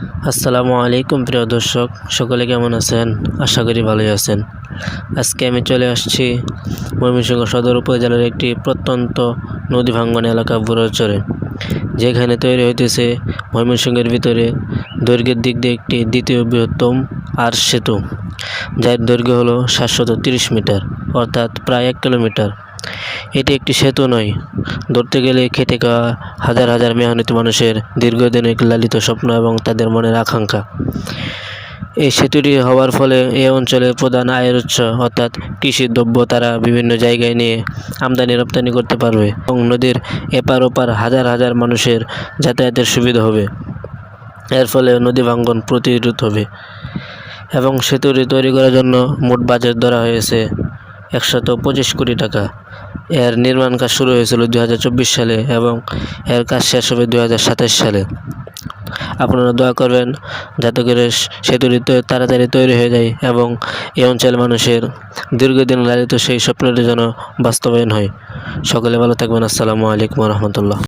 আসসালামু আলাইকুম প্রিয় দর্শক, সকলে কেমন আছেন? আশা করি ভালোই আছেন। আজকে আমি চলে আসছি ময়মনসিংহ সদর উপজেলার একটি প্রত্যন্ত নদী ভাঙ্গন এলাকা বুড়োচরে, যেখানে তৈরি হইতেছে ময়মনসিংহের ভিতরে দৈর্ঘ্যের দিক দিয়ে একটি দ্বিতীয় বৃহত্তম আর সেতু, যার দৈর্ঘ্য হলো সাতশত মিটার, অর্থাৎ প্রায় এক কিলোমিটার। এটি একটি সেতু নয়। ধরতে গেলে খেটে খাওয়া হাজার হাজার মেহনতি মানুষের দীর্ঘদিনের লালিত স্বপ্ন এবং তাদের মনের আকাঙ্ক্ষা। এই সেতুটি হওয়ার ফলে এই অঞ্চলের প্রধান আয়ের উৎস, অর্থাৎ কৃষি দ্রব্য, তারা বিভিন্ন জায়গায় নিয়ে আমদানি রপ্তানি করতে পারবে এবং নদীর এপার ওপার হাজার হাজার মানুষের যাতায়াতের সুবিধা হবে। এর ফলে নদী ভাঙ্গন প্রতিরোধ হবে এবং সেতুটি তৈরি করার জন্য মোট বাজেট ধরা হয়েছে একশত পঁচিশ কোটি টাকা। এর নির্মাণ কাজ শুরু হয়েছিল দু হাজার চব্বিশ সালে এবং এর কাজ শেষ হবে দু হাজার সাতাশ সালে। আপনারা দোয়া করবেন যাতে করে সেতুটি তাড়াতাড়ি তৈরি হয়ে যায় এবং এই অঞ্চল মানুষের দীর্ঘদিন লালিত সেই স্বপ্নটি যেন বাস্তবায়ন হয়। সকলে ভালো থাকবেন। আসসালামু আলাইকুম রহমতুল্লাহ।